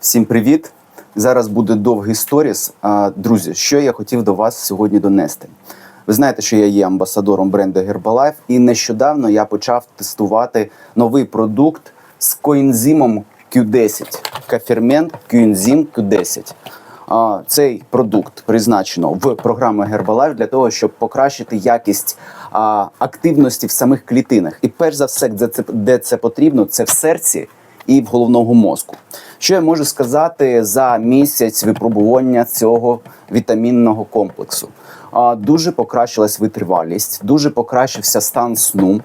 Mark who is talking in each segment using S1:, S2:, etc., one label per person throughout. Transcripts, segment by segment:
S1: Всім привіт! Зараз буде довгий сторіс. Друзі, що я хотів до вас сьогодні донести. Ви знаєте, що я є амбасадором бренду Herbalife, і нещодавно я почав тестувати новий продукт з коензимом Q10. Кафермент Coenzym Q10. Цей продукт призначено в програму Herbalife для того, щоб покращити якість активності в самих клітинах. І перш за все, де це потрібно, це в серці і в головного мозку. Що я можу сказати за місяць випробування цього вітамінного комплексу? Дуже покращилась витривалість, дуже покращився стан сну.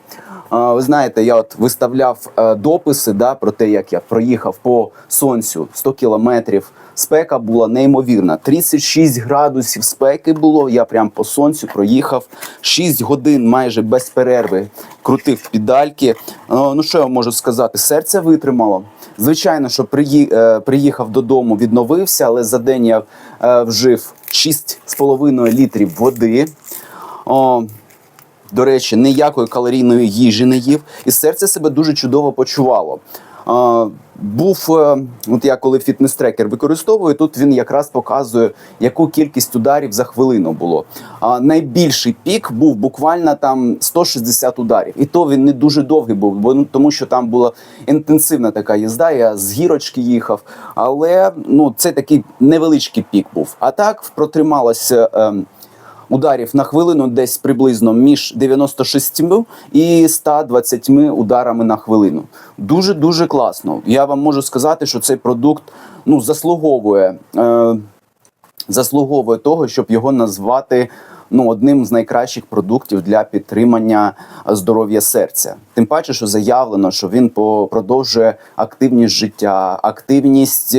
S1: Ви знаєте, я от виставляв е, дописи да, про те, як я проїхав по сонцю 100 кілометрів. Спека була неймовірна. 36 градусів спеки було. Я прям по сонцю проїхав 6 годин майже без перерви. Крутив педальки. Е, Ну що я можу сказати? Серце витримало. Звичайно, що е, приїхав додому, відновився, але за день я вжив 6,5 літрів води. До речі, ніякої калорійної їжі не їв, і серце себе дуже чудово почувало. Був, е, от я коли фітнес-трекер використовую, тут він якраз показує, яку кількість ударів за хвилину було. А, найбільший пік був буквально там 160 ударів. І то він не дуже довгий був, бо ну, тому що там була інтенсивна така їзда. Я з гірочки їхав. Але ну, це такий невеличкий пік був. А так протрималося. ем, ударів на хвилину десь приблизно між 96 і 120 ударами на хвилину. Дуже дуже класно. Я вам можу сказати, що цей продукт ну заслуговує. Е, заслуговує того, щоб його назвати ну, одним з найкращих продуктів для підтримання здоров'я серця. Тим паче, що заявлено, що він продовжує активність життя, активність.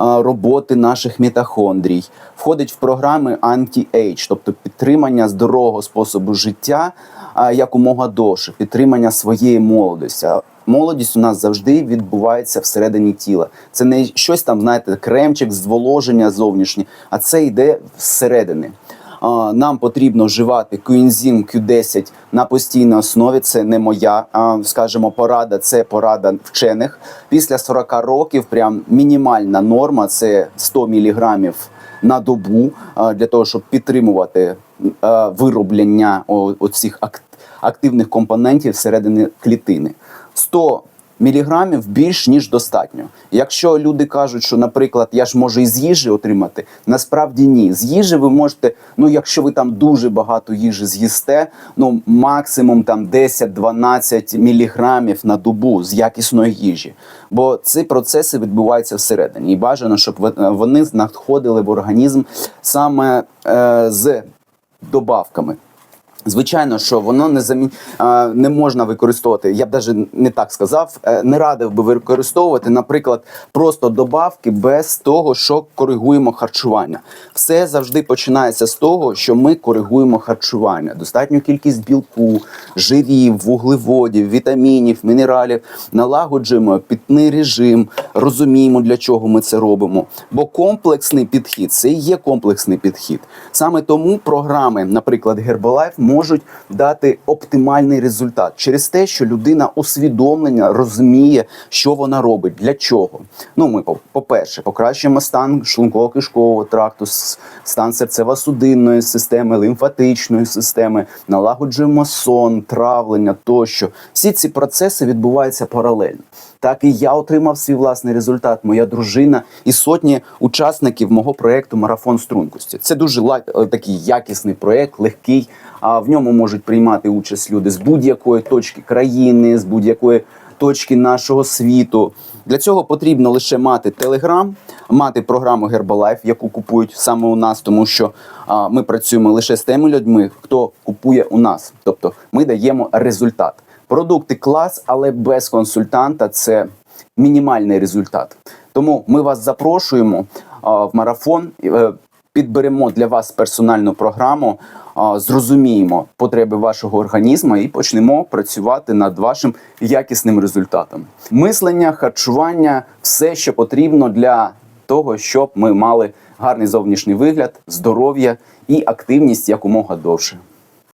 S1: Роботи наших мітохондрій, входить в програми anti-age, тобто підтримання здорового способу життя якомога довше, підтримання своєї молодості. Молодість у нас завжди відбувається всередині тіла. Це не щось там, знаєте, кремчик, зволоження зовнішнє, а це йде всередини. Нам потрібно вживати коензим Q10 на постійній основі. Це не моя, скажімо, порада, це порада вчених. Після 40 років прям мінімальна норма це 100 мг на добу для того, щоб підтримувати вироблення оцих активних компонентів всередині клітини. 100 міліграмів більш ніж достатньо. Якщо люди кажуть, що, наприклад, я ж можу із їжі отримати, насправді ні. З їжі ви можете, ну якщо ви там дуже багато їжі з'їсте, ну максимум там 10-12 міліграмів на добу з якісної їжі. Бо ці процеси відбуваються всередині. І бажано, щоб ви- вони знаходили в організм саме е, з добавками. Звичайно, що воно не замі... не можна використовувати. Я б навіть не так сказав. е, Не радив би використовувати, наприклад, просто добавки без того, що коригуємо харчування. Все завжди починається з того, що ми коригуємо харчування. Достатню кількість білку, жирів, вуглеводів, вітамінів, мінералів, налагоджуємо питний режим, розуміємо, для чого ми це робимо. Бо комплексний підхід це і є комплексний підхід. Саме тому програми, наприклад, Herbalife, можуть дати оптимальний результат через те, що людина усвідомлення розуміє, що вона робить, для чого. Ну, ми по- по-перше, покращуємо стан шлунково-кишкового тракту, стан серцево-судинної системи, лімфатичної системи, налагоджуємо сон, травлення тощо. Всі ці процеси відбуваються паралельно. Так і я отримав свій власний результат, моя дружина і сотні учасників мого проєкту Марафон стрункості. Це дуже е, такий якісний проєкт, легкий. А в ньому можуть приймати участь люди з будь-якої точки країни, з будь-якої точки нашого світу. Для цього потрібно лише мати Telegram, мати програму Herbalife, яку купують саме у нас, тому що а, ми працюємо лише з тими людьми, хто купує у нас. Тобто ми даємо результат. Продукти клас, але без консультанта це мінімальний результат. Тому ми вас запрошуємо а, в марафон. Підберемо для вас персональну програму, зрозуміємо потреби вашого організму і почнемо працювати над вашим якісним результатом. Мислення, харчування все, що потрібно для того, щоб ми мали гарний зовнішній вигляд, здоров'я і активність якомога довше.